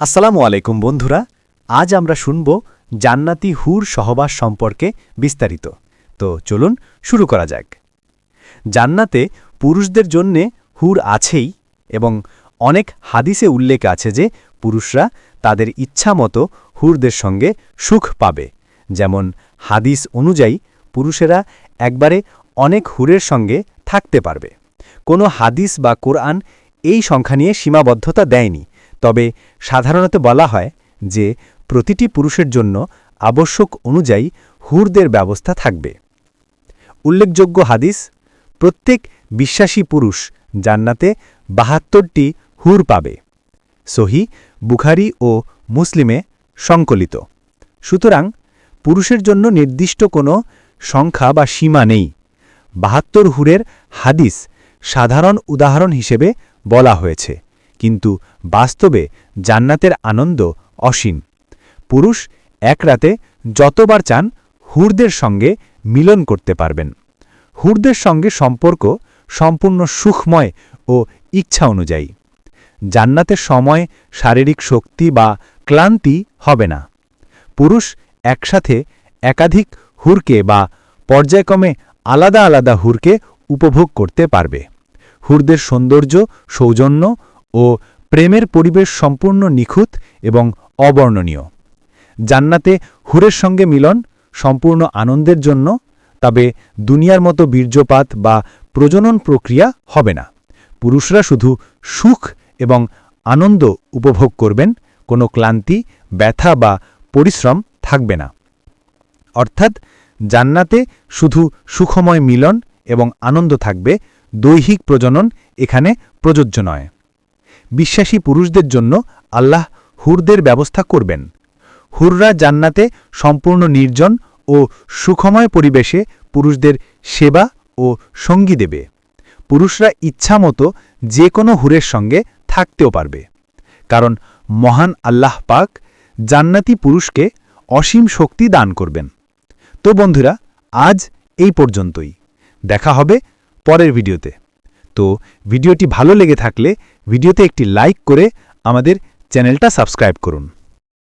আসসালামু আলাইকুম বন্ধুরা, আজ আমরা শুনব জান্নাতি হুর সহবাস সম্পর্কে বিস্তারিত। তো চলুন শুরু করা যাক। জান্নাতে পুরুষদের জন্যে হুর আছেই এবং অনেক হাদিসে উল্লেখ আছে যে পুরুষরা তাদের ইচ্ছা মতো হুরদের সঙ্গে সুখ পাবে। যেমন হাদিস অনুযায়ী পুরুষেরা একবারে অনেক হুরের সঙ্গে থাকতে পারবে। কোনো হাদিস বা কোরআন এই সংখ্যা নিয়ে সীমাবদ্ধতা দেয়নি। তবে সাধারণত বলা হয় যে প্রতিটি পুরুষের জন্য আবশ্যক অনুযায়ী হুরদের ব্যবস্থা থাকবে। উল্লেখযোগ্য হাদিস, প্রত্যেক বিশ্বাসী পুরুষ জান্নাতে বাহাত্তরটি হুর পাবে। সহি, বুখারি ও মুসলিমে সংকলিত। সুতরাং পুরুষের জন্য নির্দিষ্ট কোনো সংখ্যা বা সীমা নেই। বাহাত্তর হুরের হাদিস সাধারণ উদাহরণ হিসেবে বলা হয়েছে। কিন্তু বাস্তবে জান্নাতের আনন্দ অসীম। পুরুষ এক রাতে যতবার চান হুরদের সঙ্গে মিলন করতে পারবেন। হুরদের সঙ্গে সম্পর্ক সম্পূর্ণ সুখময় ও ইচ্ছা অনুযায়ী। জান্নাতের সময় শারীরিক শক্তি বা ক্লান্তি হবে না। পুরুষ একসাথে একাধিক হুরকে বা পর্যায়ক্রমে আলাদা আলাদা হুরকে উপভোগ করতে পারবে। হুরদের সৌন্দর্য, সৌজন্য ও প্রেমের পরিবেশ সম্পূর্ণ নিখুঁত এবং অবর্ণনীয়। জান্নাতে হুরের সঙ্গে মিলন সম্পূর্ণ আনন্দের জন্য, তবে দুনিয়ার মতো বীর্যপাত বা প্রজনন প্রক্রিয়া হবে না। পুরুষরা শুধু সুখ এবং আনন্দ উপভোগ করবেন, কোনো ক্লান্তি, ব্যথা বা পরিশ্রম থাকবে না। অর্থাৎ জান্নাতে শুধু সুখময় মিলন এবং আনন্দ থাকবে, দৈহিক প্রজনন এখানে প্রযোজ্য নয়। বিশ্বাসী পুরুষদের জন্য আল্লাহ হুরদের ব্যবস্থা করবেন। হুররা জান্নাতে সম্পূর্ণ নির্জন ও সুখময় পরিবেশে পুরুষদের সেবা ও সঙ্গী দেবে। পুরুষরা ইচ্ছামতো যে কোনো হুরের সঙ্গে থাকতেও পারবে। কারণ মহান আল্লাহ পাক জান্নাতি পুরুষকে অসীম শক্তি দান করবেন। তো বন্ধুরা, আজ এই পর্যন্তই। দেখা হবে পরের ভিডিওতে। তো ভিডিওটি ভালো লেগে থাকলে ভিডিওতে একটি লাইক করে আমাদের চ্যানেলটা সাবস্ক্রাইব করুন।